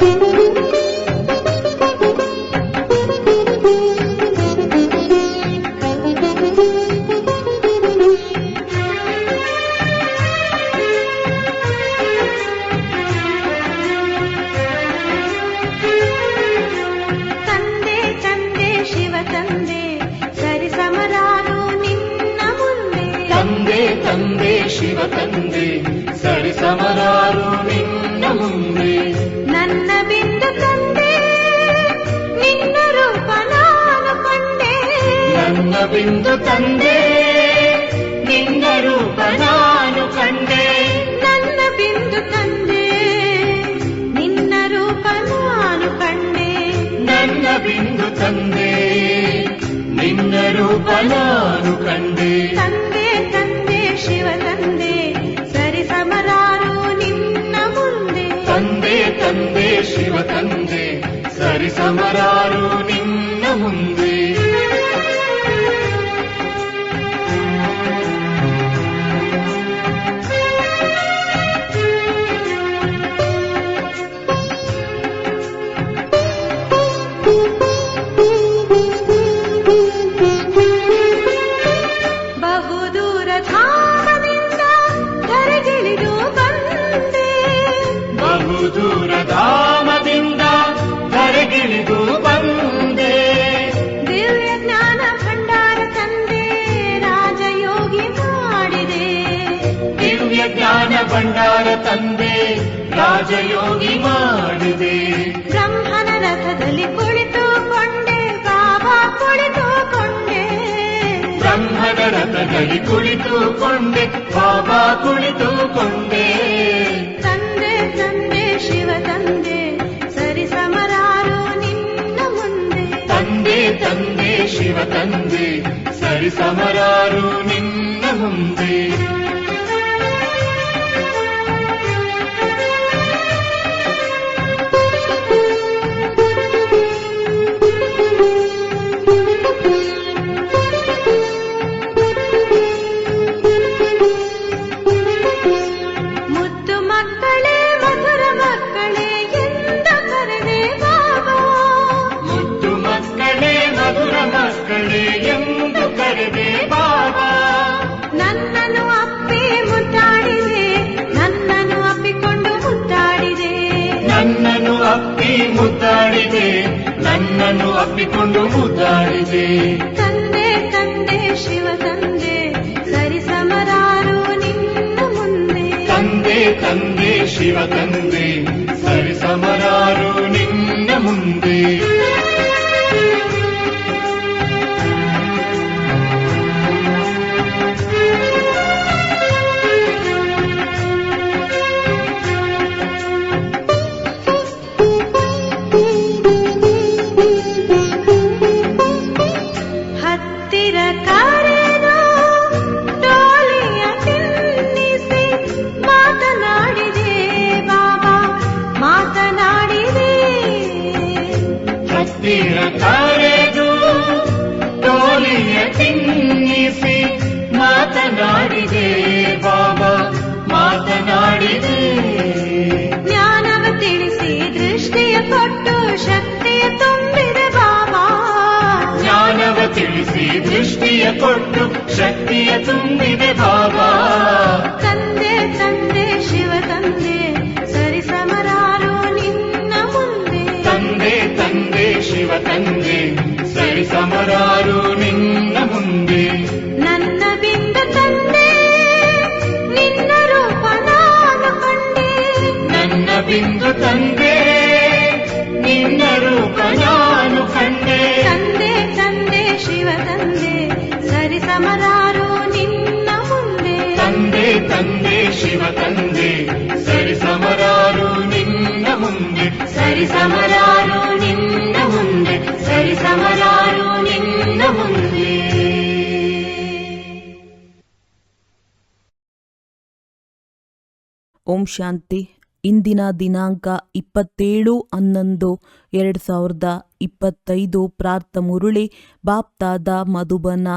ತಂದೆ ನಾನು ಕಂಡೆ. ತಂದೆ ತಂದೆ ಶಿವ ತಂದೆ ಸರಿ ಸಮರಾರು ನಿನ್ನ ಮುಂದೆ. ತಂದೆ ತಂದೆ ಶಿವ ತಂದೆ ಸರಿ ಸಮರಾರು ನಿನ್ನ ಮುಂದೆ. ದಿವ್ಯ ಜ್ಞಾನ ಭಂಡಾರ ತಂದೆ ರಾಜಯೋಗಿ ಮಾಡಿದೆ. ಬ್ರಹ್ಮನ ರಥದಲ್ಲಿ ಕುಳಿತುಕೊಂಡೆ ಬಾಬಾ ಕುಳಿತುಕೊಂಡೆ ಬ್ರಹ್ಮನ ರಥದಲ್ಲಿ ಕುಳಿತುಕೊಂಡೆ ಬಾಬಾ ಕುಳಿತುಕೊಂಡೆ ತಂದೆ ತಂದೆ ಶಿವ ತಂದೆ ಸರಿ ಸಮರಾರು ನಿನ್ನ ಮುಂದೆ. ತಂದೆ ತಂದೆ ಶಿವ ತಂದೆ ಸರಿ ಸಮರಾರು ನಿನ್ನ ಮುಂದೆ. ನನ್ನನ್ನು ಅಪ್ಪಿಕೊಂಡು ಮುದ್ದಾಡಿದೆ ತಂದೆ ತಂದೆ ಶಿವ ತಂದೆ ಸರಿ ಸಮರಾರು ನಿನ್ನ ಮುಂದೆ ತಂದೆ ತಂದೆ ಶಿವ ತಂದೆ ಸರಿ ಸಮರಾರು ನಿನ್ನ ಮುಂದೆ ದೃಷ್ಟಿಯ ಕೊಟ್ಟು ಶಕ್ತಿಯ ತುಂಬಿದೆ ಬಾಬಾ. ತಂದೆ ತಂದೆ ಶಿವ ತಂದೆ ಸರಿ ಸಮರಾರು ನಿನ್ನ ಮುಂದೆ. ತಂದೆ ತಂದೆ ಶಿವ ತಂದೆ ಸರಿ ಸಮರಾರು ನಿನ್ನ ಮುಂದೆ. ನನ್ನ ಬಿಂದ ತಂದೆ ನಿನ್ನ ರೂಪ ನಾನು ಕಂಡೆ. ನನ್ನ ಬಿಂದು ತಂದೆ ನಿನ್ನ ತಂದೆ ಶಿವ ತಂದೆ. ಸರಿ ಸಮರಾರು ನಿನ್ನ ಮುಂದೆ. ಸರಿ ಸಮರಾರು ನಿನ್ನ ಮುಂದೆ. ಸರಿ ಸಮರಾರು ನಿನ್ನ ಮುಂದೆ. ಓಂ ಶಾಂತಿ. ಇಂದಿನ ದಿನಾಂಕ ಇಪ್ಪತ್ತೇಳು ಹನ್ನೊಂದು ಎರಡು ಸಾವಿರದ ಇಪ್ಪತ್ತೈದು. ಪ್ರಾರ್ಥ ಮುರುಳಿ ಬಾಪ್ತಾದ ಮಧುಬನ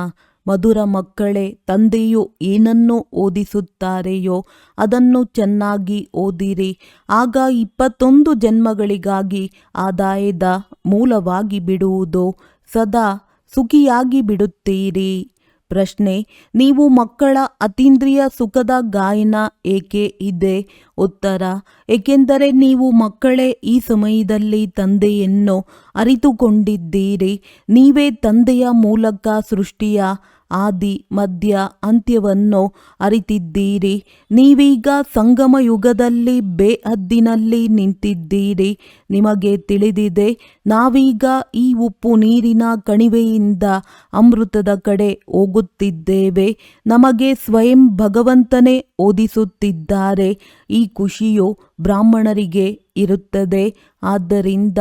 ಮಧುರ ಮಕ್ಕಳೇ, ತಂದೆಯು ಏನನ್ನು ಓದಿಸುತ್ತಾರೆಯೋ ಅದನ್ನು ಚೆನ್ನಾಗಿ ಓದಿರಿ. ಆಗ ಇಪ್ಪತ್ತೊಂದು ಜನ್ಮಗಳಿಗಾಗಿ ಆದಾಯದ ಮೂಲವಾಗಿ ಬಿಡುವುದು ಸದಾ ಸುಖಿಯಾಗಿ ಬಿಡುತ್ತೀರಿ. ಪ್ರಶ್ನೆ, ನೀವು ಮಕ್ಕಳ ಅತೀಂದ್ರಿಯ ಸುಖದ ಗಾಯನ ಏಕೆ ಇದೆ? ಉತ್ತರ, ಏಕೆಂದರೆ ನೀವು ಮಕ್ಕಳೇ ಈ ಸಮಯದಲ್ಲಿ ತಂದೆಯನ್ನು ಅರಿತುಕೊಂಡಿದ್ದೀರಿ. ನೀವೇ ತಂದೆಯ ಮೂಲಕ ಸೃಷ್ಟಿಯ ಆದಿ, ಮಧ್ಯ, ಅಂತ್ಯವನ್ನು ಅರಿತಿದ್ದೀರಿ. ನೀವೀಗ ಸಂಗಮ ಯುಗದಲ್ಲಿ ಬೇಹದ್ದಿನಲ್ಲಿ ನಿಂತಿದ್ದೀರಿ. ನಿಮಗೆ ತಿಳಿದಿದೆ, ನಾವೀಗ ಈ ಉಪ್ಪು ನೀರಿನ ಕಣಿವೆಯಿಂದ ಅಮೃತದ ಕಡೆ ಹೋಗುತ್ತಿದ್ದೇವೆ. ನಮಗೆ ಸ್ವಯಂ ಭಗವಂತನೇ ಓದಿಸುತ್ತಿದ್ದಾರೆ. ಈ ಖುಷಿಯು ಬ್ರಾಹ್ಮಣರಿಗೆ ಇರುತ್ತದೆ. ಆದ್ದರಿಂದ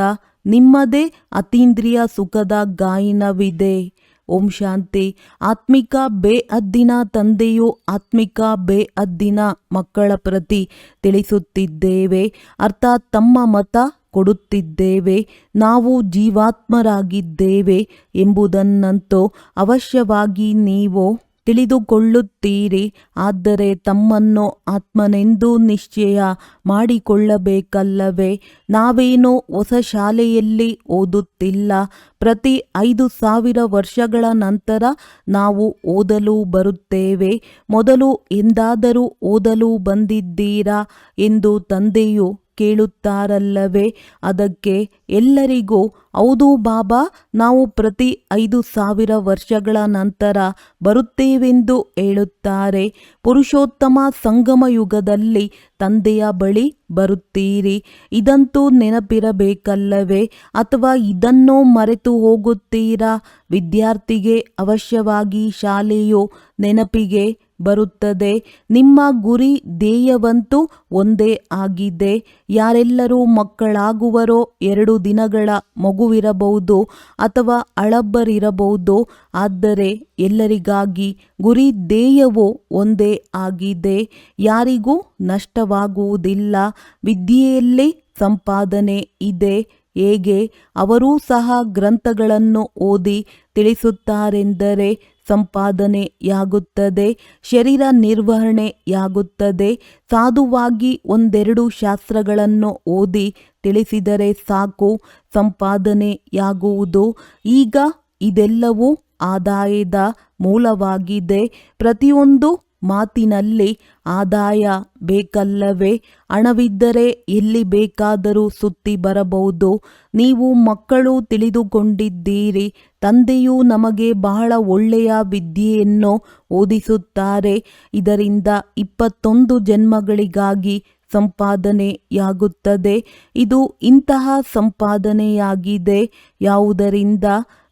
ನಿಮ್ಮದೇ ಅತೀಂದ್ರಿಯ ಸುಖದ ಗಾಯನವಿದೆ. ಓಂ ಶಾಂತಿ. ಆತ್ಮಿಕ ಬೇಅದ್ದಿನ ತಂದೆಯು ಆತ್ಮಿಕ ಬೇಅದ್ದಿನ ಮಕ್ಕಳ ಪ್ರತಿ ತಿಳಿಸುತ್ತಿದ್ದೇವೆ. ಅರ್ಥಾತ್ ತಮ್ಮ ಮತ ಕೊಡುತ್ತಿದ್ದೇವೆ. ನಾವು ಜೀವಾತ್ಮರಾಗಿದ್ದೇವೆ ಎಂಬುದನ್ನಂತೂ ಅವಶ್ಯವಾಗಿ ನೀವು ತಿಳಿದುಕೊಳ್ಳುತ್ತೀರಿ. ಆದರೆ ತಮ್ಮನ್ನು ಆತ್ಮನೆಂದು ನಿಶ್ಚಯ ಮಾಡಿಕೊಳ್ಳಬೇಕಲ್ಲವೇ. ನಾವೇನೋ ಹೊಸ ಶಾಲೆಯಲ್ಲಿ ಓದುತ್ತಿಲ್ಲ. ಪ್ರತಿ ಐದು ಸಾವಿರ ವರ್ಷಗಳ ನಂತರ ನಾವು ಓದಲು ಬರುತ್ತೇವೆ. ಮೊದಲು ಎಂದಾದರೂ ಓದಲು ಬಂದಿದ್ದೀರಾ ಎಂದು ತಂದೆಯು ಕೇಳುತ್ತಾರಲ್ಲವೇ? ಅದಕ್ಕೆ ಎಲ್ಲರಿಗೂ, ಹೌದು ಬಾಬಾ, ನಾವು ಪ್ರತಿ ಐದು ಸಾವಿರ ವರ್ಷಗಳ ನಂತರ ಬರುತ್ತೇವೆಂದು ಹೇಳುತ್ತಾರೆ. ಪುರುಷೋತ್ತಮ ಸಂಗಮ ಯುಗದಲ್ಲಿ ತಂದೆಯ ಬಳಿ ಬರುತ್ತೀರಿ. ಇದಂತೂ ನೆನಪಿರಬೇಕಲ್ಲವೇ? ಅಥವಾ ಇದನ್ನು ಮರೆತು ಹೋಗುತ್ತೀರಾ? ವಿದ್ಯಾರ್ಥಿಗೆ ಅವಶ್ಯವಾಗಿ ಶಾಲೆಯು ನೆನಪಿಗೆ ಬರುತ್ತದೆ. ನಿಮ್ಮ ಗುರಿ ಧ್ಯೇಯವಂತೂ ಒಂದೇ ಆಗಿದೆ. ಯಾರೆಲ್ಲರೂ ಮಕ್ಕಳಾಗುವರೋ ಎರಡು ದಿನಗಳ ಮಗುವಿರಬಹುದು ಅಥವಾ ಅಳಬ್ಬರಿರಬಹುದು ಆದರೆ ಎಲ್ಲರಿಗಾಗಿ ಗುರಿ ಧ್ಯೇಯವೂ ಒಂದೇ ಆಗಿದೆ. ಯಾರಿಗೂ ನಷ್ಟವಾಗುವುದಿಲ್ಲ. ವಿದ್ಯೆಯಲ್ಲಿ ಸಂಪಾದನೆ ಇದೆ. ಹೇಗೆ? ಅವರೂ ಸಹ ಗ್ರಂಥಗಳನ್ನು ಓದಿ ತಿಳಿಸುತ್ತಾರೆಂದರೆ ಸಂಪಾದನೆಯಾಗುತ್ತದೆ, ಶರೀರ ನಿರ್ವಹಣೆಯಾಗುತ್ತದೆ. ಸಾಧುವಾಗಿ ಒಂದೆರಡು ಶಾಸ್ತ್ರಗಳನ್ನು ಓದಿ ತಿಳಿಸಿದರೆ ಸಾಕು, ಸಂಪಾದನೆಯಾಗುವುದು. ಈಗ ಇದೆಲ್ಲವೂ ಆದಾಯದ ಮೂಲವಾಗಿದೆ. ಪ್ರತಿಯೊಂದು ಮಾತಿನಲ್ಲಿ ಆದಾಯ ಬೇಕಲ್ಲವೇ? ಹಣವಿದ್ದರೆ ಎಲ್ಲಿ ಬೇಕಾದರೂ ಸುತ್ತಿ ಬರಬಹುದು. ನೀವು ಮಕ್ಕಳು ತಿಳಿದುಕೊಂಡಿದ್ದೀರಿ, ತಂದೆಯು ನಮಗೆ ಬಹಳ ಒಳ್ಳೆಯ ವಿದ್ಯೆಯನ್ನು ಓದಿಸುತ್ತಾರೆ. ಇದರಿಂದ ಇಪ್ಪತ್ತೊಂದು ಜನ್ಮಗಳಿಗಾಗಿ ಸಂಪಾದನೆಯಾಗುತ್ತದೆ. ಇದು ಇಂತಹ ಸಂಪಾದನೆಯಾಗಿದೆ. ಯಾವುದರಿಂದ?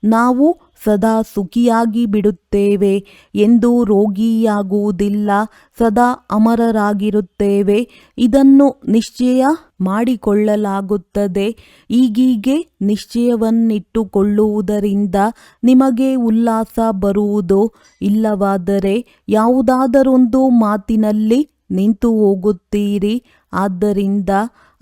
ನಾವು ಸದಾ ಸುಖಿಯಾಗಿ ಬಿಡುತ್ತೇವೆ ಎಂದು ರೋಗಿಯಾಗುವುದಿಲ್ಲ, ಸದಾ ಅಮರರಾಗಿರುತ್ತೇವೆ. ಇದನ್ನು ನಿಶ್ಚಯ ಮಾಡಿಕೊಳ್ಳಲಾಗುತ್ತದೆ. ಈಗೀಗೆ ನಿಶ್ಚಯವನ್ನಿಟ್ಟುಕೊಳ್ಳುವುದರಿಂದ ನಿಮಗೆ ಉಲ್ಲಾಸ ಬರುವುದು ಇಲ್ಲವಾದರೆ ಯಾವುದಾದರೊಂದು ಮಾತಿನಲ್ಲಿ ನಿಂತು ಹೋಗುತ್ತೀರಿ ಆದ್ದರಿಂದ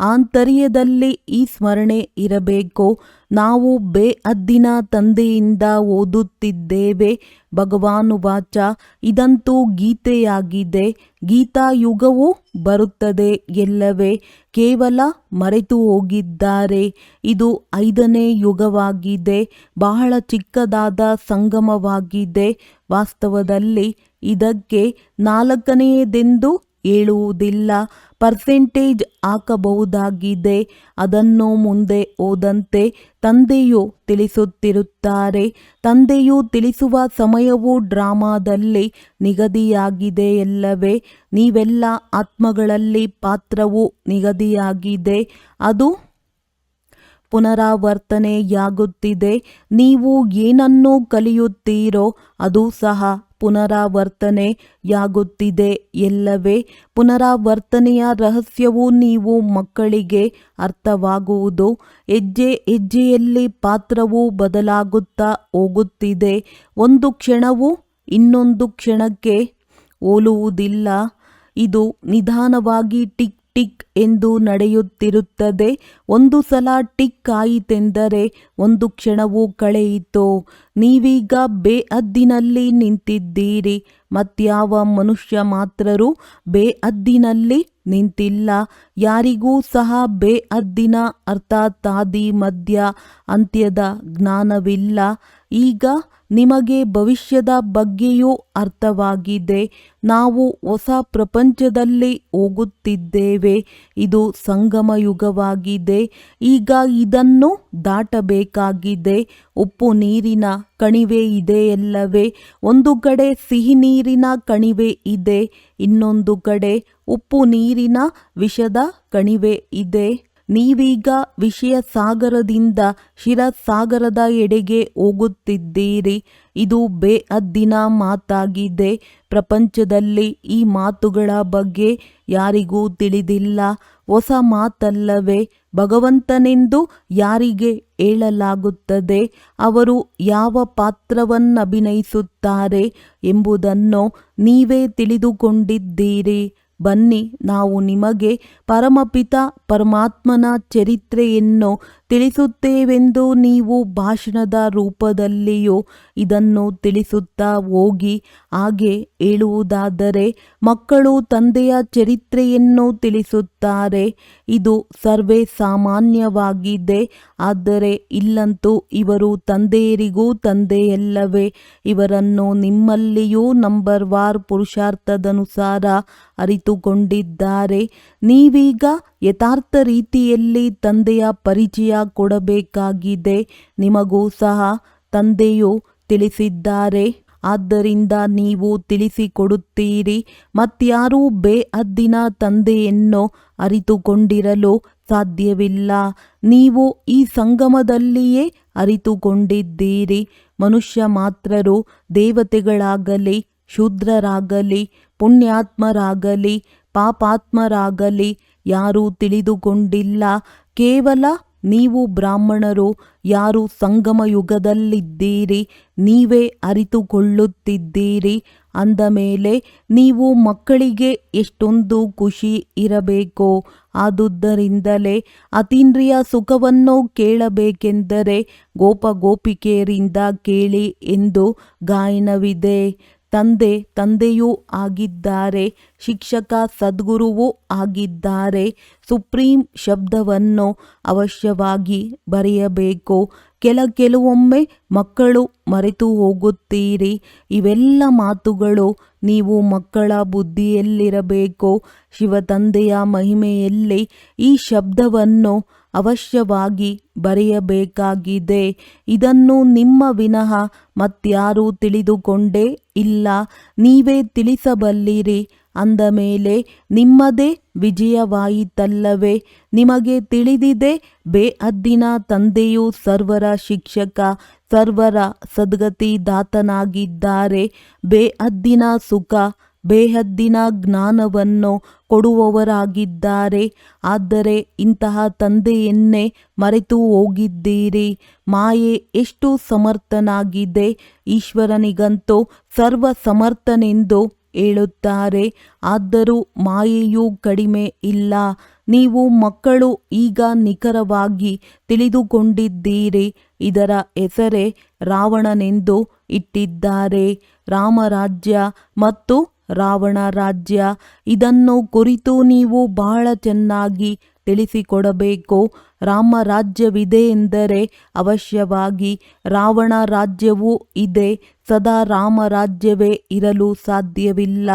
ಆಂತರ್ಯದಲ್ಲಿ ಈ ಸ್ಮರಣೆ ಇರಬೇಕು? ನಾವು ಬೇಅದ್ದಿನ ತಂದೆಯಿಂದ ಓದುತ್ತಿದ್ದೇವೆ. ಭಗವಾನು ವಾಚ, ಇದಂತೂ ಗೀತೆಯಾಗಿದೆ. ಗೀತಾಯುಗವು ಬರುತ್ತದೆ ಎಲ್ಲವೇ. ಕೇವಲ ಮರೆತು ಹೋಗಿದ್ದಾರೆ ಇದು ಐದನೇ ಯುಗವಾಗಿದೆ. ಬಹಳ ಚಿಕ್ಕದಾದ ಸಂಗಮವಾಗಿದೆ. ವಾಸ್ತವದಲ್ಲಿ ಇದಕ್ಕೆ ನಾಲ್ಕನೆಯದೆಂದು ಹೇಳುವುದಿಲ್ಲ. ಪರ್ಸೆಂಟೇಜ್ ಹಾಕಬಹುದಾಗಿದೆ. ಅದನ್ನು ಮುಂದೆ ಹೋದಂತೆ ತಂದೆಯು ತಿಳಿಸುತ್ತಿರುತ್ತಾರೆ. ತಂದೆಯು ತಿಳಿಸುವ ಸಮಯವು ಡ್ರಾಮಾದಲ್ಲಿ ನಿಗದಿಯಾಗಿದೆ ಎಲ್ಲವೇ ನೀವೆಲ್ಲ ಆತ್ಮಗಳಲ್ಲಿ ಪಾತ್ರವು ನಿಗದಿಯಾಗಿದೆ. ಅದು ಪುನರಾವರ್ತನೆಯಾಗುತ್ತಿದೆ. ನೀವು ಏನನ್ನು ಕಲಿಯುತ್ತೀರೋ ಅದು ಸಹ ಪುನರಾವರ್ತನೆಯಾಗುತ್ತಿದೆ. ಎಲ್ಲವೇ, ಪುನರಾವರ್ತನೆಯ ರಹಸ್ಯವು ನೀವು ಮಕ್ಕಳಿಗೆ ಅರ್ಥವಾಗುವುದು. ಹೆಜ್ಜೆ ಹೆಜ್ಜೆಯಲ್ಲಿ ಪಾತ್ರವು ಬದಲಾಗುತ್ತಾ ಹೋಗುತ್ತಿದೆ. ಒಂದು ಕ್ಷಣವು ಇನ್ನೊಂದು ಕ್ಷಣಕ್ಕೆ ಹೋಲುವುದಿಲ್ಲ. ಇದು ನಿಧಾನವಾಗಿ ಟಿಕ್ ಟಿಕ್ ಎಂದು ನಡೆಯುತ್ತಿರುತ್ತದೆ. ಒಂದು ಸಲ ಟಿಕ್ ಆಯಿತೆಂದರೆ ಒಂದು ಕ್ಷಣವೂ ಕಳೆಯಿತು. ನೀವೀಗ ಬೇಅದ್ದಿನಲ್ಲಿ ನಿಂತಿದ್ದೀರಿ. ಮತ್ಯಾವ ಮನುಷ್ಯ ಮಾತ್ರರು ಬೇಅದ್ದಿನಲ್ಲಿ ನಿಂತಿಲ್ಲ. ಯಾರಿಗೂ ಸಹ ಬೇಅದ್ದಿನ ಅರ್ಥಾತ್ ಆದಿ ಮಧ್ಯ ಅಂತ್ಯದ ಜ್ಞಾನವಿಲ್ಲ. ಈಗ ನಿಮಗೆ ಭವಿಷ್ಯದ ಬಗ್ಗೆಯೂ ಅರ್ಥವಾಗಿದೆ. ನಾವು ಹೊಸ ಪ್ರಪಂಚದಲ್ಲಿ ಹೋಗುತ್ತಿದ್ದೇವೆ. ಇದು ಸಂಗಮ ಯುಗವಾಗಿದೆ ಈಗ ಇದನ್ನು ದಾಟಬೇಕಾಗಿದೆ. ಉಪ್ಪು ನೀರಿನ ಕಣಿವೆ ಇದೆಯಲ್ಲವೇ ಒಂದು ಕಡೆ ಸಿಹಿ ನೀರಿನ ಕಣಿವೆ ಇದೆ. ಇನ್ನೊಂದು ಕಡೆ ಉಪ್ಪು ನೀರಿನ ವಿಷದ ಕಣಿವೆ ಇದೆ. ನೀವೀಗ ವಿಷಯ ಸಾಗರದಿಂದ ಶಿರಸಾಗರದ ಎಡೆಗೆ ಹೋಗುತ್ತಿದ್ದೀರಿ. ಇದು ಬೇಅದ್ದಿನ ಮಾತಾಗಿದೆ. ಪ್ರಪಂಚದಲ್ಲಿ ಈ ಮಾತುಗಳ ಬಗ್ಗೆ ಯಾರಿಗೂ ತಿಳಿದಿಲ್ಲ. ಹೊಸ ಮಾತಲ್ಲವೇ, ಭಗವಂತನೆಂದು ಯಾರಿಗೆ ಹೇಳಲಾಗುತ್ತದೆ? ಅವರು ಯಾವ ಪಾತ್ರವನ್ನಭಿನಯಿಸುತ್ತಾರೆ ಎಂಬುದನ್ನು ನೀವೇ ತಿಳಿದುಕೊಂಡಿದ್ದೀರಿ. ಬನ್ನಿ ನಾವು ನಿಮಗೆ ಪರಮಪಿತ ಪರಮಾತ್ಮನ ಚರಿತ್ರೆಯನ್ನು ತಿಳಿಸುತ್ತೇವೆಂದು ನೀವು ಭಾಷಣದ ರೂಪದಲ್ಲಿಯೂ ಇದನ್ನು ತಿಳಿಸುತ್ತಾ ಹೋಗಿ ಹಾಗೆ ಹೇಳುವುದಾದರೆ ಮಕ್ಕಳು ತಂದೆಯ ಚರಿತ್ರೆಯನ್ನು ತಿಳಿಸುತ್ತಾರೆ. ಇದು ಸರ್ವೇ ಸಾಮಾನ್ಯವಾಗಿದೆ. ಆದರೆ ಇಲ್ಲಂತೂ ಇವರು ತಂದೆಯರಿಗೂ ತಂದೆಯಲ್ಲವೇ. ಇವರನ್ನು ನಿಮ್ಮಲ್ಲಿಯೂ ನಂಬರ್ ವಾರ್ ಪುರುಷಾರ್ಥದನುಸಾರ ಅರಿತುಕೊಂಡಿದ್ದಾರೆ. ನೀವೀಗ ಯಥಾರ್ಥ ರೀತಿಯಲ್ಲಿ ತಂದೆಯ ಪರಿಚಯ ಕೊಡಬೇಕಾಗಿದೆ. ನಿಮಗೂ ಸಹ ತಂದೆಯು ತಿಳಿಸಿದ್ದಾರೆ. ಆದ್ದರಿಂದ ನೀವು ತಿಳಿಸಿಕೊಡುತ್ತೀರಿ. ಮತ್ಯಾರೂ ಬೇಅದ್ದಿನ ತಂದೆಯನ್ನು ಅರಿತುಕೊಂಡಿರಲು ಸಾಧ್ಯವಿಲ್ಲ. ನೀವು ಈ ಸಂಗಮದಲ್ಲಿಯೇ ಅರಿತುಕೊಂಡಿದ್ದೀರಿ. ಮನುಷ್ಯ ಮಾತ್ರರು ದೇವತೆಗಳಾಗಲಿ, ಶೂದ್ರರಾಗಲಿ, ಪುಣ್ಯಾತ್ಮರಾಗಲಿ, ಪಾಪಾತ್ಮರಾಗಲಿ ಯಾರೂ ತಿಳಿದುಕೊಂಡಿಲ್ಲ. ಕೇವಲ ನೀವು ಬ್ರಾಹ್ಮಣರು, ಯಾರು ಸಂಗಮ ಯುಗದಲ್ಲಿದ್ದೀರಿ ನೀವೇ ಅರಿತುಕೊಳ್ಳುತ್ತಿದ್ದೀರಿ, ಅಂದ ಮೇಲೆ ನೀವು ಮಕ್ಕಳಿಗೆ ಎಷ್ಟೊಂದು ಖುಷಿ ಇರಬೇಕು ಆದುದರಿಂದಲೇ ಅತೀಂದ್ರಿಯ ಸುಖವನ್ನು ಕೇಳಬೇಕೆಂದರೆ ಗೋಪ ಗೋಪಿಕೆಯರಿಂದ ಕೇಳಿ ಎಂದು ಗಾಯನವಿದೆ. ತಂದೆ ತಂದೆಯೂ ಆಗಿದ್ದಾರೆ, ಶಿಕ್ಷಕ ಸದ್ಗುರುವೂ ಆಗಿದ್ದಾರೆ. ಸುಪ್ರೀಂ ಶಬ್ದವನ್ನು ಅವಶ್ಯವಾಗಿ ಬರೆಯಬೇಕು. ಕೆಲ ಕೆಲವೊಮ್ಮೆ ಮಕ್ಕಳು ಮರೆತು ಹೋಗುತ್ತೀರಿ. ಇವೆಲ್ಲ ಮಾತುಗಳು ನೀವು ಮಕ್ಕಳ ಬುದ್ಧಿಯಲ್ಲಿರಬೇಕು. ಶಿವತಂದೆಯ ಮಹಿಮೆಯಲ್ಲಿ ಈ ಶಬ್ದವನ್ನು ಅವಶ್ಯವಾಗಿ ಬರೆಯಬೇಕಾಗಿದೆ. ಇದನ್ನು ನಿಮ್ಮ ವಿನಃ ಮತ್ಯಾರೂ ತಿಳಿದುಕೊಂಡೇ ಇಲ್ಲ. ನೀವೇ ತಿಳಿಸಬಲ್ಲಿರಿ. ಅಂದ ಮೇಲೆ, ನಿಮ್ಮದೇ ವಿಜಯವಾಯಿತಲ್ಲವೇ? ನಿಮಗೆ ತಿಳಿದಿದೆ ಬೇಅದ್ದಿನ ತಂದೆಯು ಸರ್ವರ ಶಿಕ್ಷಕ, ಸರ್ವರ ಸದ್ಗತಿದಾತನಾಗಿದ್ದಾರೆ. ಬೇಅದ್ದಿನ ಸುಖ ಬೇಹದ್ದಿನ ಜ್ಞಾನವನ್ನು ಕೊಡುವವರಾಗಿದ್ದಾರೆ. ಆದರೆ ಇಂತಹ ತಂದೆಯನ್ನೇ ಮರೆತು ಹೋಗಿದ್ದೀರಿ. ಮಾಯೆ ಎಷ್ಟು ಸಮರ್ಥನಾಗಿದೆ. ಈಶ್ವರನಿಗಂತೂ ಸರ್ವ ಸಮರ್ಥನೆಂದು ಹೇಳುತ್ತಾರೆ. ಆದರೂ ಮಾಯೆಯೂ ಕಡಿಮೆ ಇಲ್ಲ. ನೀವು ಮಕ್ಕಳು ಈಗ ನಿಖರವಾಗಿ ತಿಳಿದುಕೊಂಡಿದ್ದೀರಿ. ಇದರ ಹೆಸರೇ ರಾವಣನೆಂದು ಇಟ್ಟಿದ್ದಾರೆ. ರಾಮರಾಜ್ಯ ಮತ್ತು ರಾವಣ ರಾಜ್ಯ ಇದನ್ನು ಕುರಿತು ನೀವು ಬಹಳ ಚೆನ್ನಾಗಿ ತಿಳಿಸಿಕೊಡಬೇಕು. ರಾಮ ರಾಜ್ಯವಿದೆ ಎಂದರೆ ಅವಶ್ಯವಾಗಿ ರಾವಣ ರಾಜ್ಯವೂ ಇದೆ. ಸದಾ ರಾಮ ರಾಜ್ಯವೇ ಇರಲು ಸಾಧ್ಯವಿಲ್ಲ.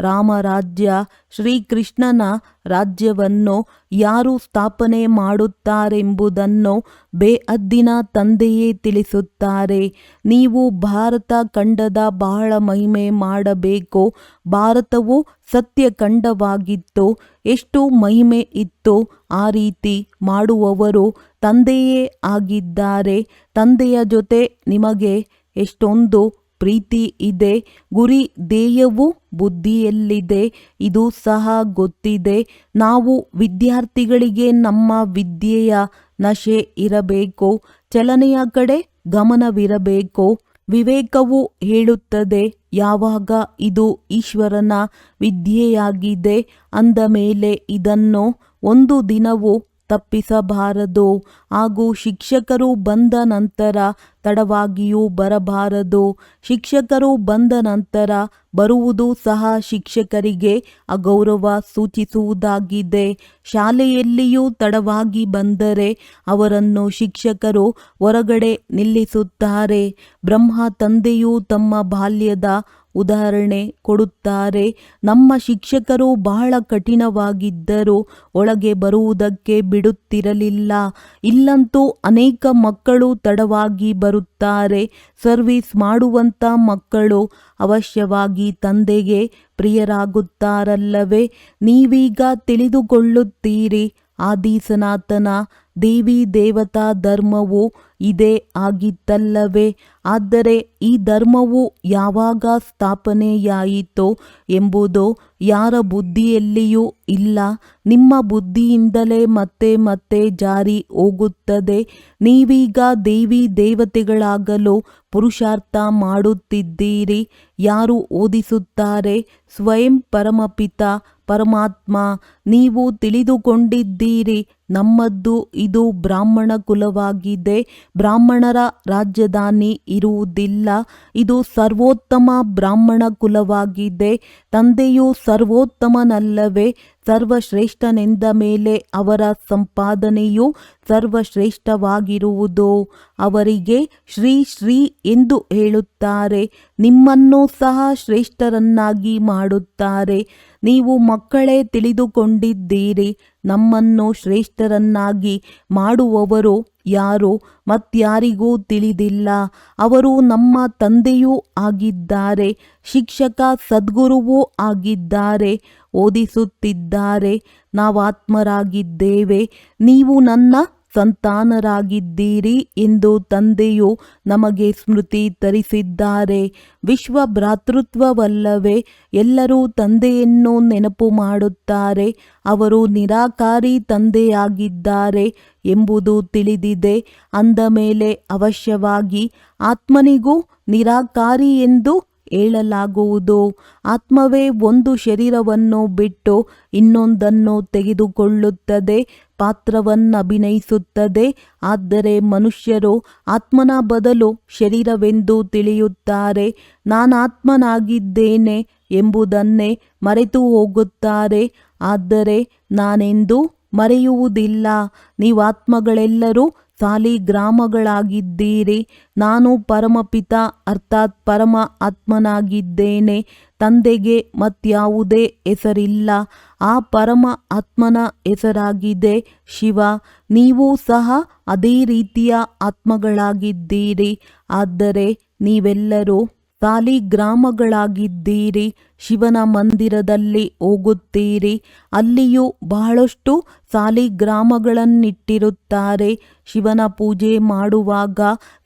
ರಾಮರಾಜ್ಯ ಶ್ರೀಕೃಷ್ಣನ ರಾಜ್ಯವನ್ನು ಯಾರು ಸ್ಥಾಪನೆ ಮಾಡುತ್ತಾರೆಂಬುದನ್ನು ಬೇಅದ್ದಿನ ತಂದೆಯೇ ತಿಳಿಸುತ್ತಾರೆ. ನೀವು ಭಾರತ ಖಂಡದ ಬಹಳ ಮಹಿಮೆ ಮಾಡಬೇಕು. ಭಾರತವು ಸತ್ಯಖಂಡವಾಗಿತ್ತು. ಎಷ್ಟು ಮಹಿಮೆ ಇತ್ತು ಆ ರೀತಿ ಮಾಡುವವರು ತಂದೆಯೇ ಆಗಿದ್ದಾರೆ. ತಂದೆಯ ಜೊತೆ ನಿಮಗೆ ಎಷ್ಟೊಂದು ಪ್ರೀತಿ ಇದೆ. ಗುರಿ ದೇಯವು ಬುದ್ಧಿಯಲ್ಲಿದೆ. ಇದು ಸಹ ಗೊತ್ತಿದೆ. ನಾವು ವಿದ್ಯಾರ್ಥಿಗಳಿಗೆ ನಮ್ಮ ವಿದ್ಯೆಯ ನಶೆ ಇರಬೇಕು. ಚಲನೆಯ ಕಡೆ ಗಮನವಿರಬೇಕು. ವಿವೇಕವು ಹೇಳುತ್ತದೆ ಯಾವಾಗ ಇದು ಈಶ್ವರನ ವಿದ್ಯೆಯಾಗಿದೆ ಅಂದ ಮೇಲೆ ಇದನ್ನು ಒಂದು ದಿನವೂ ತಪ್ಪಿಸಬಾರದು ಹಾಗೂ ಶಿಕ್ಷಕರು ಬಂದ ನಂತರ ತಡವಾಗಿಯೂ ಬರಬಾರದು. ಶಿಕ್ಷಕರು ಬಂದ ನಂತರ ಬರುವುದು ಸಹ ಶಿಕ್ಷಕರಿಗೆ ಅಗೌರವ ಸೂಚಿಸುವುದಾಗಿದೆ. ಶಾಲೆಯಲ್ಲಿಯೂ ತಡವಾಗಿ ಬಂದರೆ ಅವರನ್ನು ಶಿಕ್ಷಕರು ಹೊರಗಡೆ ನಿಲ್ಲಿಸುತ್ತಾರೆ. ಬ್ರಹ್ಮ ತಂದೆಯು ತಮ್ಮ ಬಾಲ್ಯದ ಉದಾಹರಣೆ ಕೊಡುತ್ತಾರೆ. ನಮ್ಮ ಶಿಕ್ಷಕರು ಬಹಳ ಕಠಿಣವಾಗಿದ್ದರು ಒಳಗೆ ಬರುವುದಕ್ಕೆ ಬಿಡುತ್ತಿರಲಿಲ್ಲ. ಇಲ್ಲಂತೂ ಅನೇಕ ಮಕ್ಕಳು ತಡವಾಗಿ ಬರುತ್ತಾರೆ. ಸರ್ವಿಸ್ ಮಾಡುವಂಥ ಮಕ್ಕಳು ಅವಶ್ಯವಾಗಿ ತಂದೆಗೆ ಪ್ರಿಯರಾಗುತ್ತಾರಲ್ಲವೇ? ನೀವೀಗ ತಿಳಿದುಕೊಳ್ಳುತ್ತೀರಿ. ಆದಿ ಸನಾತನ ದೇವಿ ದೇವತಾ ಧರ್ಮವು ಇದೇ ಆಗಿತ್ತಲ್ಲವೇ? ಆದರೆ ಈ ಧರ್ಮವು ಯಾವಾಗ ಸ್ಥಾಪನೆಯಾಯಿತೋ ಎಂಬುದು ಯಾರ ಬುದ್ಧಿಯಲ್ಲಿಯೂ ಇಲ್ಲ. ನಿಮ್ಮ ಬುದ್ಧಿಯಿಂದಲೇ ಮತ್ತೆ ಮತ್ತೆ ಜಾರಿ ಹೋಗುತ್ತದೆ. ನೀವೀಗ ದೇವಿ ದೇವತೆಗಳಾಗಲು ಪುರುಷಾರ್ಥ ಮಾಡುತ್ತಿದ್ದೀರಿ. ಯಾರು ಓದಿಸುತ್ತಾರೆ? ಸ್ವಯಂ ಪರಮಪಿತ ಪರಮಾತ್ಮ, ನೀವು ತಿಳಿದುಕೊಂಡಿದ್ದೀರಿ. ನಮ್ಮದ್ದು ಇದು ಬ್ರಾಹ್ಮಣ ಕುಲವಾಗಿದೆ. ಬ್ರಾಹ್ಮಣರ ರಾಜಧಾನಿ ಇರುವುದಿಲ್ಲ. ಇದು ಸರ್ವೋತ್ತಮ ಬ್ರಾಹ್ಮಣ ಕುಲವಾಗಿದೆ. ತಂದೆಯು ಸರ್ವೋತ್ತಮನಲ್ಲವೇ. ಸರ್ವಶ್ರೇಷ್ಠನೆಂದ ಮೇಲೆ ಅವರ ಸಂಪಾದನೆಯು ಸರ್ವಶ್ರೇಷ್ಠವಾಗಿರುವುದು ಅವರಿಗೆ ಶ್ರೀ ಶ್ರೀ ಎಂದು ಹೇಳುತ್ತಾರೆ. ನಿಮ್ಮನ್ನು ಸಹ ಶ್ರೇಷ್ಠರನ್ನಾಗಿ ಮಾಡುತ್ತಾರೆ. ನೀವು ಮಕ್ಕಳೇ ತಿಳಿದುಕೊಂಡಿದ್ದೀರಿ. ನಮ್ಮನ್ನು ಶ್ರೇಷ್ಠರನ್ನಾಗಿ ಮಾಡುವವರು ಯಾರು? ಮತ್ಯಾರಿಗೂ ತಿಳಿದಿಲ್ಲ. ಅವರು ನಮ್ಮ ತಂದೆಯೂ ಆಗಿದ್ದಾರೆ. ಶಿಕ್ಷಕ ಸದ್ಗುರುವೂ ಆಗಿದ್ದಾರೆ. ಓದಿಸುತ್ತಿದ್ದಾರೆ. ನಾವಾತ್ಮರಾಗಿದ್ದೇವೆ. ನೀವು ನನ್ನ ಸಂತಾನರಾಗಿದ್ದೀರಿ ಎಂದು ತಂದೆಯು ನಮಗೆ ಸ್ಮೃತಿ ತರಿಸಿದ್ದಾರೆ. ವಿಶ್ವ ಭ್ರಾತೃತ್ವವಲ್ಲವೇ, ಎಲ್ಲರೂ ತಂದೆಯನ್ನು ನೆನಪು ಮಾಡುತ್ತಾರೆ. ಅವರು ನಿರಾಕಾರಿ ತಂದೆಯಾಗಿದ್ದಾರೆ ಎಂಬುದು ತಿಳಿದಿದೆ. ಅಂದ ಮೇಲೆ ಅವಶ್ಯವಾಗಿ, ಆತ್ಮನಿಗೂ ನಿರಾಕಾರಿ ಎಂದು ಹೇಳಲಾಗುವುದು ಆತ್ಮವೇ ಒಂದು ಶರೀರವನ್ನು ಬಿಟ್ಟು ಇನ್ನೊಂದನ್ನು ತೆಗೆದುಕೊಳ್ಳುತ್ತದೆ ಪಾತ್ರವನ್ನಭಿನಯಿಸುತ್ತದೆ ಆದರೆ ಮನುಷ್ಯರು ಆತ್ಮನ ಬದಲು ಶರೀರವೆಂದು ತಿಳಿಯುತ್ತಾರೆ. ನಾನಾತ್ಮನಾಗಿದ್ದೇನೆ ಎಂಬುದನ್ನೇ ಮರೆತು ಹೋಗುತ್ತಾರೆ. ಆದರೆ ನಾನೆಂದು ಮರೆಯುವುದಿಲ್ಲ. ನೀವಾತ್ಮಗಳೆಲ್ಲರೂ ಸಾಲಿಗ್ರಾಮಗಳಾಗಿದ್ದೀರಿ ನಾನು ಪರಮಪಿತ, ಅರ್ಥಾತ್ ಪರಮ ಆತ್ಮನಾಗಿದ್ದೇನೆ. ತಂದೆಗೆ ಮತ್ಯಾವುದೇ ಹೆಸರಿಲ್ಲ. ಆ ಪರಮ ಆತ್ಮನ ಹೆಸರಾಗಿದೆ ಶಿವ. ನೀವು ಸಹ ಅದೇ ರೀತಿಯ ಆತ್ಮಗಳಾಗಿದ್ದೀರಿ. ಆದರೆ ನೀವೆಲ್ಲರೂ ಸಾಲಿಗ್ರಾಮಗಳಾಗಿದ್ದೀರಿ ಶಿವನ ಮಂದಿರದಲ್ಲಿ ಹೋಗುತ್ತೀರಿ. ಅಲ್ಲಿಯೂ ಬಹಳಷ್ಟು ಸಾಲಿಗ್ರಾಮಗಳನ್ನಿಟ್ಟಿರುತ್ತಾರೆ ಶಿವನ ಪೂಜೆ ಮಾಡುವಾಗ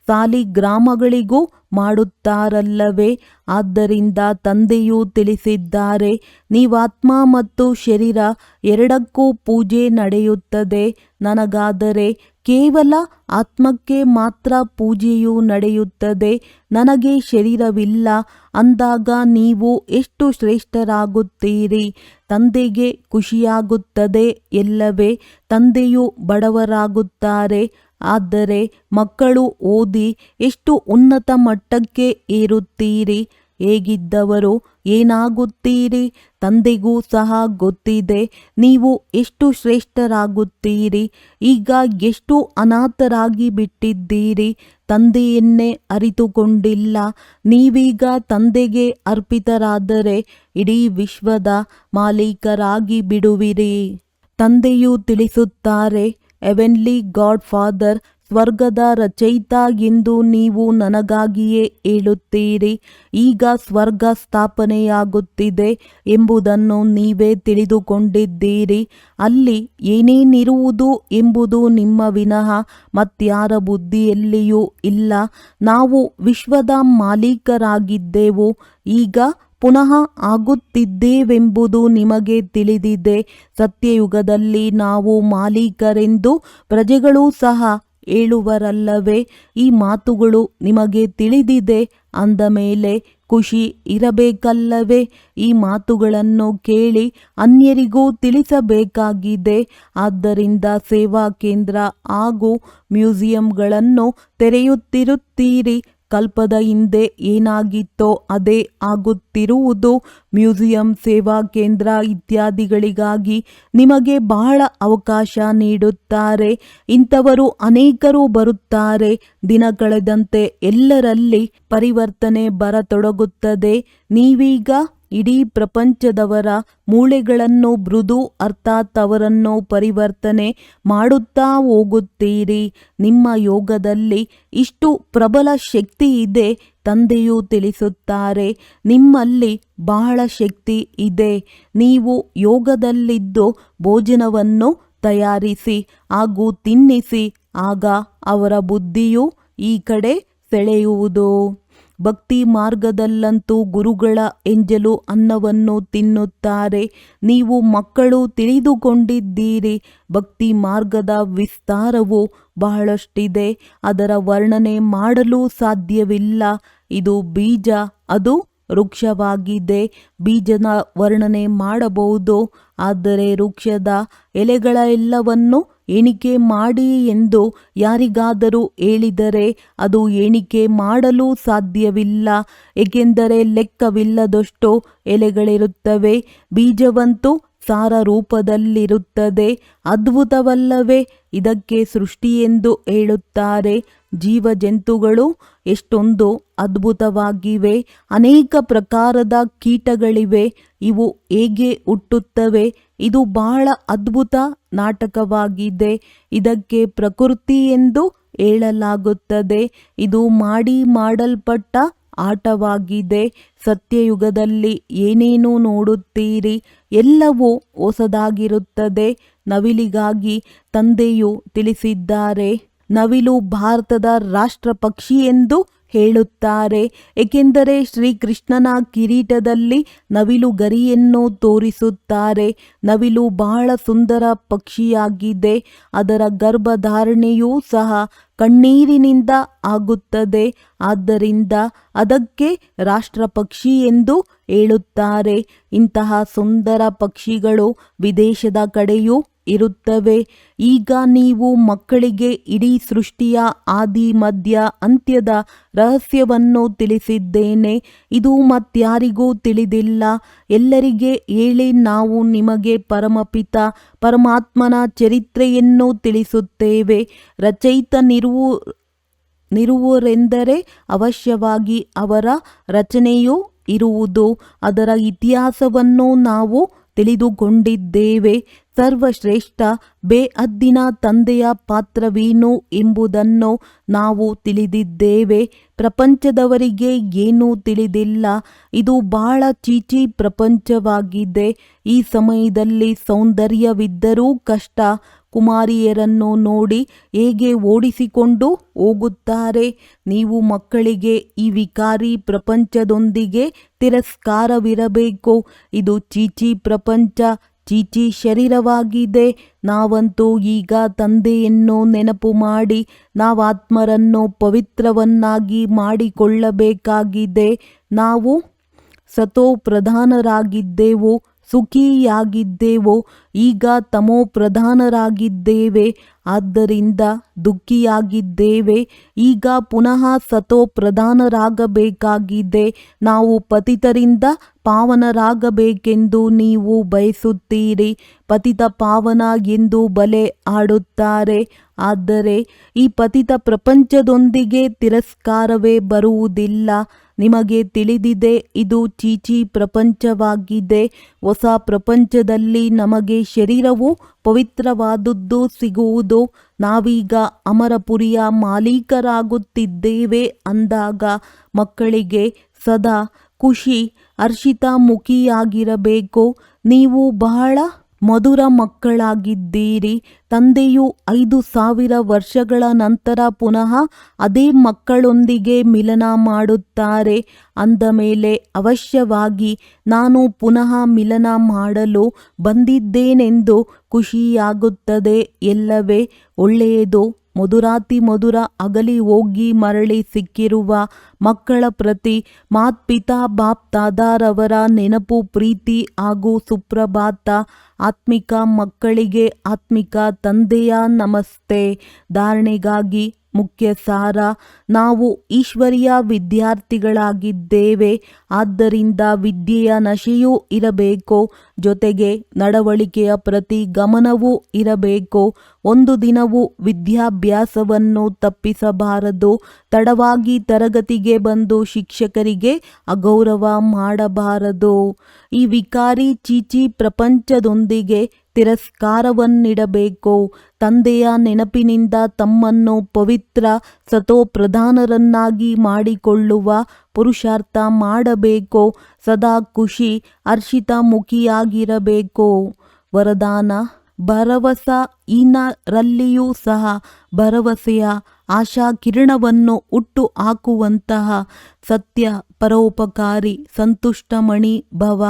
ಸಾಲಿಗ್ರಾಮಗಳಿಗೂ ಮಾಡುತ್ತಾರಲ್ಲವೇ? ಆದ್ದರಿಂದ ತಂದೆಯು ತಿಳಿಸಿದ್ದಾರೆ, ನೀವಾತ್ಮ ಮತ್ತು ಶರೀರ ಎರಡಕ್ಕೂ ಪೂಜೆ ನಡೆಯುತ್ತದೆ. ನನಗಾದರೆ ಕೇವಲ ಆತ್ಮಕ್ಕೆ ಮಾತ್ರ ಪೂಜೆಯು ನಡೆಯುತ್ತದೆ, ನನಗೆ ಶರೀರವಿಲ್ಲ, ಅಂದಾಗ ನೀವು ಎಷ್ಟು ಶ್ರೇಷ್ಠರಾಗುತ್ತೀರಿ? ತಂದೆಗೆ ಖುಷಿಯಾಗುತ್ತದೆ ಎಲ್ಲವೇ, ತಂದೆಯು ಬಡವರಾಗುತ್ತಾರೆ, ಆದರೆ ಮಕ್ಕಳು ಓದಿ ಎಷ್ಟು ಉನ್ನತ ಮಟ್ಟಕ್ಕೆ ಏರುತ್ತೀರಿ? ಹೇಗಿದ್ದವರು ಏನಾಗುತ್ತೀರಿ? ತಂದೆಗೂ ಸಹ ಗೊತ್ತಿದೆ. ನೀವು ಎಷ್ಟು ಶ್ರೇಷ್ಠರಾಗುತ್ತೀರಿ? ಈಗ ಎಷ್ಟು ಅನಾಥರಾಗಿ ಬಿಟ್ಟಿದ್ದೀರಿ? ತಂದೆಯನ್ನೇ ಅರಿತುಕೊಂಡಿಲ್ಲ. ನೀವೀಗ ತಂದೆಗೆ ಅರ್ಪಿತರಾದರೆ ಇಡೀ ವಿಶ್ವದ ಮಾಲೀಕರಾಗಿ ಬಿಡುವಿರಿ. ತಂದೆಯು ತಿಳಿಸುತ್ತಾರೆ ಎವೆನ್ಲಿ ಗಾಡ್ ಫಾದರ್ ಸ್ವರ್ಗದ ರಚಯಿತ ಎಂದು ನೀವು ನನಗಾಗಿಯೇ ಹೇಳುತ್ತೀರಿ. ಈಗ ಸ್ವರ್ಗ ಸ್ಥಾಪನೆಯಾಗುತ್ತಿದೆ ಎಂಬುದನ್ನು ನೀವೇ ತಿಳಿದುಕೊಂಡಿದ್ದೀರಿ. ಅಲ್ಲಿ ಏನೇನಿರುವುದು ಎಂಬುದು ನಿಮ್ಮ ವಿನಃ ಮತ್ಯಾರ ಬುದ್ಧಿಯಲ್ಲಿಯೂ ಇಲ್ಲ. ನಾವು ವಿಶ್ವದ ಮಾಲೀಕರಾಗಿದ್ದೆವು. ಈಗ ಪುನಃ ಆಗುತ್ತಿದ್ದೇವೆಂಬುದು ನಿಮಗೆ ತಿಳಿದಿದೆ. ಸತ್ಯಯುಗದಲ್ಲಿ ನಾವು ಮಾಲೀಕರೆಂದು ಪ್ರಜೆಗಳೂ ಸಹ ಹೇಳುವರಲ್ಲವೇ ಈ ಮಾತುಗಳು ನಿಮಗೆ ತಿಳಿದಿದೆ, ಅಂದ ಮೇಲೆ ಖುಷಿ ಇರಬೇಕಲ್ಲವೇ? ಈ ಮಾತುಗಳನ್ನು ಕೇಳಿ ಅನ್ಯರಿಗೂ ತಿಳಿಸಬೇಕಾಗಿದೆ. ಆದ್ದರಿಂದ ಸೇವಾ ಕೇಂದ್ರ ಹಾಗೂ ಮ್ಯೂಸಿಯಂಗಳನ್ನು ತೆರೆಯುತ್ತಿರುತ್ತೀರಿ. ಕಲ್ಪದ ಹಿಂದೆ ಏನಾಗಿತ್ತೋ ಅದೇ ಆಗುತ್ತಿರುವುದು. ಮ್ಯೂಸಿಯಂ ಸೇವಾ ಕೇಂದ್ರ ಇತ್ಯಾದಿಗಳಿಗಾಗಿ ನಿಮಗೆ ಬಹಳ ಅವಕಾಶ ನೀಡುತ್ತಾರೆ. ಇಂಥವರು ಅನೇಕರು ಬರುತ್ತಾರೆ. ದಿನ ಕಳೆದಂತೆ ಎಲ್ಲರಲ್ಲಿ ಪರಿವರ್ತನೆ ಬರತೊಡಗುತ್ತದೆ. ನೀವೀಗ ಇಡೀ ಪ್ರಪಂಚದವರ ಮೂಳೆಗಳನ್ನು ಮೃದು ಅರ್ಥಾತ್ ಅವರನ್ನು ಪರಿವರ್ತನೆ ಮಾಡುತ್ತಾ ಹೋಗುತ್ತೀರಿ. ನಿಮ್ಮ ಯೋಗದಲ್ಲಿ ಇಷ್ಟು ಪ್ರಬಲ ಶಕ್ತಿ ಇದೆ, ತಂದೆಯು ತಿಳಿಸುತ್ತಾರೆ. ನಿಮ್ಮಲ್ಲಿ ಬಹಳ ಶಕ್ತಿ ಇದೆ. ನೀವು ಯೋಗದಲ್ಲಿದ್ದು ಭೋಜನವನ್ನು ತಯಾರಿಸಿ, ಹಾಗೂ ತಿನ್ನಿಸಿ, ಆಗ ಅವರ ಬುದ್ಧಿಯು ಈ ಕಡೆ ಸೆಳೆಯುವುದು. ಭಕ್ತಿ ಮಾರ್ಗದಲ್ಲಂತೂ ಗುರುಗಳ ಎಂಜಲು ಅನ್ನವನ್ನು ತಿನ್ನುತ್ತಾರೆ. ನೀವು ಮಕ್ಕಳು ತಿಳಿದುಕೊಂಡಿದ್ದೀರಿ. ಭಕ್ತಿ ಮಾರ್ಗದ ವಿಸ್ತಾರವು ಬಹಳಷ್ಟಿದೆ. ಅದರ ವರ್ಣನೆ ಮಾಡಲು ಸಾಧ್ಯವಿಲ್ಲ. ಇದು ಬೀಜ, ಅದು ವೃಕ್ಷವಾಗಿದೆ. ಬೀಜನ ವರ್ಣನೆ ಮಾಡಬಹುದು. ಆದರೆ ವೃಕ್ಷದ ಎಲೆಗಳ ಎಲ್ಲವನ್ನು ಎಣಿಕೆ ಮಾಡಿ ಎಂದು ಯಾರಿಗಾದರೂ ಹೇಳಿದರೆ ಅದು ಎಣಿಕೆ ಮಾಡಲು ಸಾಧ್ಯವಿಲ್ಲ. ಏಕೆಂದರೆ ಲೆಕ್ಕವಿಲ್ಲದಷ್ಟು ಎಲೆಗಳಿರುತ್ತವೆ, ಬೀಜವಂತೂ ಸಾರ ರೂಪದಲ್ಲಿರುತ್ತದೆ ಅದ್ಭುತವಲ್ಲವೇ, ಇದಕ್ಕೆ ಸೃಷ್ಟಿ ಎಂದು ಹೇಳುತ್ತಾರೆ. ಜೀವಜಂತುಗಳು ಎಷ್ಟೊಂದು ಅದ್ಭುತವಾಗಿವೆ, ಅನೇಕ ಪ್ರಕಾರದ ಕೀಟಗಳಿವೆ, ಇವು ಹೇಗೆ ಹುಟ್ಟುತ್ತವೆ ಇದು ಬಹಳ ಅದ್ಭುತ ನಾಟಕವಾಗಿದೆ. ಇದಕ್ಕೆ ಪ್ರಕೃತಿ ಎಂದು ಹೇಳಲಾಗುತ್ತದೆ. ಇದು ಮಾಡಿ ಮಾಡಲ್ಪಟ್ಟ ಆಟವಾಗಿದೆ. ಸತ್ಯಯುಗದಲ್ಲಿ ಏನೇನು ನೋಡುತ್ತೀರಿ? ಎಲ್ಲವೂ ಹೊಸದಾಗಿರುತ್ತದೆ. ನವಿಲಿಗಾಗಿ ತಂದೆಯು ತಿಳಿಸಿದ್ದಾರೆ. ನವಿಲು ಭಾರತದ ರಾಷ್ಟ್ರ ಪಕ್ಷಿ ಎಂದು ಹೇಳುತ್ತಾರೆ. ಏಕೆಂದರೆ ಶ್ರೀಕೃಷ್ಣನ ಕಿರೀಟದಲ್ಲಿ ನವಿಲು ಗರಿಯನ್ನು ತೋರಿಸುತ್ತಾರೆ. ನವಿಲು ಬಹಳ ಸುಂದರ ಪಕ್ಷಿಯಾಗಿದೆ. ಅದರ ಗರ್ಭಧಾರಣೆಯೂ ಸಹ ಕಣ್ಣೀರಿನಿಂದ ಆಗುತ್ತದೆ. ಆದ್ದರಿಂದ ಅದಕ್ಕೆ ರಾಷ್ಟ್ರ ಪಕ್ಷಿ ಎಂದು ಹೇಳುತ್ತಾರೆ. ಇಂತಹ ಸುಂದರ ಪಕ್ಷಿಗಳು ವಿದೇಶದ ಕಡೆಯೂ ಇರುತ್ತವೆ. ಈಗ ನೀವು ಮಕ್ಕಳಿಗೆ ಇಡೀ ಸೃಷ್ಟಿಯ ಆದಿ, ಮಧ್ಯ, ಅಂತ್ಯದ ರಹಸ್ಯವನ್ನು ತಿಳಿಸಿದ್ದೇನೆ. ಇದು ಮತ್ಯಾರಿಗೂ ತಿಳಿದಿಲ್ಲ. ಎಲ್ಲರಿಗೆ ಹೇಳಿ ನಾವು ನಿಮಗೆ ಪರಮಪಿತ, ಪರಮಾತ್ಮನ ಚರಿತ್ರೆಯನ್ನು ತಿಳಿಸುತ್ತೇವೆ. ರಚಯಿತನಿರುವು ನಿರುವರೆಂದರೆ ಅವಶ್ಯವಾಗಿ ಅವರ ರಚನೆಯೂ ಇರುವುದು. ಅದರ ಇತಿಹಾಸವನ್ನು ನಾವು ತಿಳಿದುಕೊಂಡಿದ್ದೇವೆ. ಸರ್ವಶ್ರೇಷ್ಠ ಬೇಅದ್ದಿನ ತಂದೆಯ ಪಾತ್ರವೇನು ಎಂಬುದನ್ನು ನಾವು ತಿಳಿದಿದ್ದೇವೆ. ಪ್ರಪಂಚದವರಿಗೆ ಏನೂ ತಿಳಿದಿಲ್ಲ. ಇದು ಬಹಳ ಚೀಚಿ ಪ್ರಪಂಚವಾಗಿದೆ. ಈ ಸಮಯದಲ್ಲಿ ಸೌಂದರ್ಯವಿದ್ದರೂ ಕಷ್ಟ. ಕುಮಾರಿಯರನ್ನು ನೋಡಿ ಹೇಗೆ ಓಡಿಸಿಕೊಂಡು ಹೋಗುತ್ತಾರೆ? ನೀವು ಮಕ್ಕಳಿಗೆ ಈ ವಿಕಾರಿ ಪ್ರಪಂಚದೊಂದಿಗೆ ತಿರಸ್ಕಾರವಿರಬೇಕು. ಇದು ಚೀಚಿ ಪ್ರಪಂಚ. ಚೀಚಿ ಶರೀರವಾಗಿದೆ. ನಾವಂತೂ ಈಗ ತಂದೆಯನ್ನು ನೆನಪು ಮಾಡಿ ನಾವಾತ್ಮರನ್ನು ಪವಿತ್ರವನ್ನಾಗಿ ಮಾಡಿಕೊಳ್ಳಬೇಕಾಗಿದೆ. ನಾವು ಸತೋ ಪ್ರಧಾನರಾಗಿದ್ದೆವು ಸುಖಿಯಾಗಿದ್ದೆವು, ಈಗ ತಮೋ ಪ್ರಧಾನರಾಗಿದ್ದೇವೆ, ಆದ್ದರಿಂದ ದುಃಖಿಯಾಗಿದ್ದೇವೆ, ಈಗ ಪುನಃ ಸತೋ ಪ್ರಧಾನರಾಗಬೇಕಾಗಿದೆ, ನಾವು ಪತಿತರಿಂದ ಪಾವನರಾಗಬೇಕೆಂದು ನೀವು ಬಯಸುತ್ತೀರಿ, ಪತಿತ ಪಾವನ ಎಂದು ಬಲೆ ಆಡುತ್ತಾರೆ ಆದರೆ ಈ ಪತಿತ ಪ್ರಪಂಚದೊಂದಿಗೆ ತಿರಸ್ಕಾರವೇ ಬರುವುದಿಲ್ಲ. ನಿಮಗೆ ತಿಳಿದಿದೆ, ಇದು ಚೀಚಿ ಪ್ರಪಂಚವಾಗಿದೆ. ಹೊಸ ಪ್ರಪಂಚದಲ್ಲಿ ನಮಗೆ ಶರೀರವು ಪವಿತ್ರವಾದದ್ದು ಸಿಗುವುದು. ನಾವೀಗ ಅಮರಪುರಿಯ ಮಾಲೀಕರಾಗುತ್ತಿದ್ದೇವೆ ಅಂದಾಗ ಮಕ್ಕಳಿಗೆ ಸದಾ ಖುಷಿ ಹರ್ಷಿತ ಮುಖಿಯಾಗಿರಬೇಕು ನೀವು ಬಹಳ ಮಧುರ ಮಕ್ಕಳಾಗಿದ್ದೀರಿ. ತಂದೆಯು ಐದು ಸಾವಿರ ವರ್ಷಗಳ ನಂತರ ಪುನಃ ಅದೇ ಮಕ್ಕಳೊಂದಿಗೆ ಮಿಲನ ಮಾಡುತ್ತಾರೆ. ಅಂದ ಮೇಲೆ ಅವಶ್ಯವಾಗಿ ನಾನು ಪುನಃ ಮಿಲನ ಮಾಡಲು ಬಂದಿದ್ದೇನೆಂದು ಖುಷಿಯಾಗುತ್ತದೆ ಎಲ್ಲವೇ ಒಳ್ಳೆಯದು. ಮಧುರಾತಿ ಮಧುರ ಅಗಲಿ ಹೋಗಿ ಮರಳಿ ಸಿಕ್ಕಿರುವ ಮಕ್ಕಳ ಪ್ರತಿ ಮಾತ್ಪಿತಾ ಬಾಪ್ ತಾದಾರವರ ನೆನಪು, ಪ್ರೀತಿ ಹಾಗೂ ಸುಪ್ರಭಾತ ಆತ್ಮಿಕ ಮಕ್ಕಳಿಗೆ ಆತ್ಮಿಕ ತಂದೆಯ ನಮಸ್ತೆ. ಧಾರಣೆಗಾಗಿ ಮುಖ್ಯ ಸಾರ. ನಾವು ಈಶ್ವರಿಯ ವಿದ್ಯಾರ್ಥಿಗಳಾಗಿದ್ದೇವೆ. ಆದ್ದರಿಂದ ವಿದ್ಯೆಯ ನಶೆಯೂ ಇರಬೇಕು. ಜೊತೆಗೆ ನಡವಳಿಕೆಯ ಪ್ರತಿ ಗಮನವೂ ಇರಬೇಕು. ಒಂದು ದಿನವೂ ವಿದ್ಯಾಭ್ಯಾಸವನ್ನು ತಪ್ಪಿಸಬಾರದು. ತಡವಾಗಿ ತರಗತಿಗೆ ಬಂದು ಶಿಕ್ಷಕರಿಗೆ ಅಗೌರವ ಮಾಡಬಾರದು. ಈ ವಿಕಾರಿ ಚೀಚಿ ಪ್ರಪಂಚದೊಂದಿಗೆ ತಿರಸ್ಕಾರವನ್ನಿಡಬೇಕು? ತಂದೆಯ ನೆನಪಿನಿಂದ ತಮ್ಮನ್ನು ಪವಿತ್ರ ಸತೋಪ್ರಧಾನರನ್ನಾಗಿ ಮಾಡಿಕೊಳ್ಳುವ ಪುರುಷಾರ್ಥ ಮಾಡಬೇಕೋ? ಸದಾ ಖುಷಿ ಹರ್ಷಿತ ಮುಖಿಯಾಗಿರಬೇಕೋ ವರದಾನ, ಭರವಸ ಈನರಲ್ಲಿಯೂ ಸಹ ಭರವಸೆಯ ಆಶಾ ಕಿರಣವನ್ನು ಹುಟ್ಟು ಹಾಕುವಂತಹ ಸತ್ಯ ಪರೋಪಕಾರಿ ಸಂತುಷ್ಟಮಣಿ ಭವ.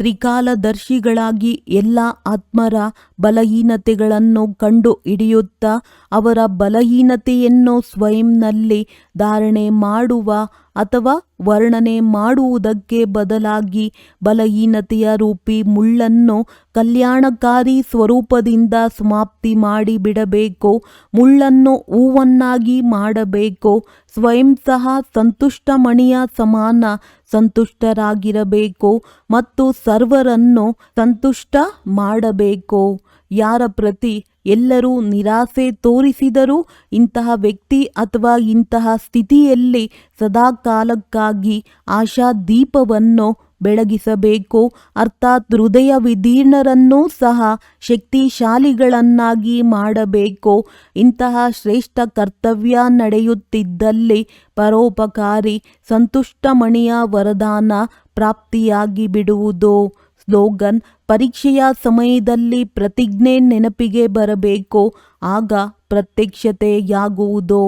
ತ್ರಿಕಾಲದರ್ಶಿಗಳಾಗಿ ಎಲ್ಲ ಆತ್ಮರ ಬಲಹೀನತೆಗಳನ್ನು ಕಂಡು ಹಿಡಿಯುತ್ತಾ ಅವರ ಬಲಹೀನತೆಯನ್ನು ಸ್ವಯಂನಲ್ಲಿ ಧಾರಣೆ ಮಾಡುವ ಅಥವಾ ವರ್ಣನೆ ಮಾಡುವುದಕ್ಕೆ ಬದಲಾಗಿ ಬಲಹೀನತೆಯ ರೂಪಿ ಮುಳ್ಳನ್ನು ಕಲ್ಯಾಣಕಾರಿ ಸ್ವರೂಪದಿಂದ ಸಮಾಪ್ತಿ ಮಾಡಿ ಬಿಡಬೇಕು, ಮುಳ್ಳನ್ನು ಹೂವನ್ನಾಗಿ ಮಾಡಬೇಕು, ಸ್ವಯಂ ಸಹ ಸಂತುಷ್ಟಮಣಿಯ ಸಮಾನ ಸಂತುಷ್ಟರಾಗಿರಬೇಕು ಮತ್ತು ಸರ್ವರನ್ನು ಸಂತುಷ್ಟ ಮಾಡಬೇಕು. ಯಾರ ಪ್ರತಿ ಎಲ್ಲರೂ ನಿರಾಸೆ ತೋರಿಸಿದರೂ ಇಂತಹ ವ್ಯಕ್ತಿ ಅಥವಾ ಇಂತಹ ಸ್ಥಿತಿಯಲ್ಲಿ ಸದಾಕಾಲಕ್ಕಾಗಿ ಆಶಾ ದೀಪವನ್ನು ಬೆಳಗಿಸಬೇಕು. ಅರ್ಥಾತ್ ಹೃದಯ ವಿದೀರ್ಣರನ್ನೂ ಸಹ ಶಕ್ತಿಶಾಲಿಗಳನ್ನಾಗಿ ಮಾಡಬೇಕು. ಇಂತಹ ಶ್ರೇಷ್ಠ ಕರ್ತವ್ಯ ನಡೆಯುತ್ತಿದ್ದಲ್ಲಿ ಪರೋಪಕಾರಿ ಸಂತುಷ್ಟಮಣಿಯ ವರದಾನ ಪ್ರಾಪ್ತಿಯಾಗಿ ಬಿಡುವುದು ಸ್ಲೋಗನ್ ಪರೀಕ್ಷೆಯ ಸಮಯದಲ್ಲಿ ಪ್ರತಿಜ್ಞೆ ನೆನಪಿಗೆ ಬರಬೇಕು ಆಗ ಪ್ರತ್ಯಕ್ಷತೆಯಾಗುವುದು.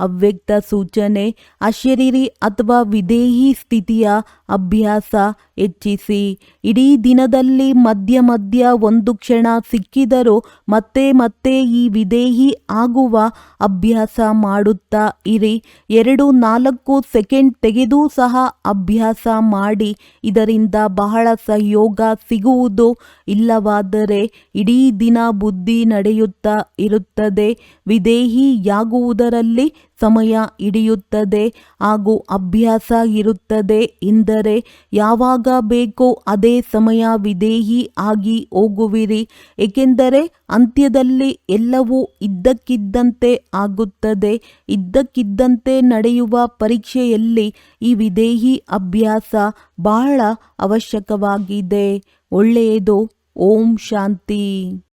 ಅವ್ಯಕ್ತ ಸೂಚನೆ, ಅಶರೀರಿ ಅಥವಾ ವಿದೇಹಿ ಸ್ಥಿತಿಯ ಅಭ್ಯಾಸ ಹೆಚ್ಚಿಸಿ. ಇಡೀ ದಿನದಲ್ಲಿ ಮಧ್ಯ ಮಧ್ಯ ಒಂದು ಕ್ಷಣ ಸಿಕ್ಕಿದರೂ ಮತ್ತೆ ಮತ್ತೆ ಈ ವಿದೇಹಿ ಆಗುವ ಅಭ್ಯಾಸ ಮಾಡುತ್ತಾ ಇರಿ. ಎರಡು ನಾಲ್ಕು ಸೆಕೆಂಡ್ ತೆಗೆದು ಸಹ ಅಭ್ಯಾಸ ಮಾಡಿ. ಇದರಿಂದ ಬಹಳ ಸಹಯೋಗ ಸಿಗುವುದು ಇಲ್ಲವಾದರೆ ಇಡೀ ದಿನ ಬುದ್ಧಿ ನಡೆಯುತ್ತಾ ಇರುತ್ತದೆ. ವಿದೇಹಿಯಾಗುವುದರಲ್ಲಿ ಸಮಯ ಹಿಡಿಯುತ್ತದೆ ಹಾಗೂ ಅಭ್ಯಾಸ ಇರುತ್ತದೆ. ಎಂದರೆ ಯಾವಾಗ ಬೇಕೋ ಅದೇ ಸಮಯ ವಿದೇಹಿ ಆಗಿ ಹೋಗುವಿರಿ. ಏಕೆಂದರೆ, ಅಂತ್ಯದಲ್ಲಿ ಎಲ್ಲವೂ ಇದ್ದಕ್ಕಿದ್ದಂತೆ ಆಗುತ್ತದೆ. ಇದ್ದಕ್ಕಿದ್ದಂತೆ ನಡೆಯುವ ಪರೀಕ್ಷೆಯಲ್ಲಿ ಈ ವಿದೇಹಿ ಅಭ್ಯಾಸ ಬಹಳ ಅವಶ್ಯಕವಾಗಿದೆ. ಒಳ್ಳೆಯದು. ಓಂ ಶಾಂತಿ.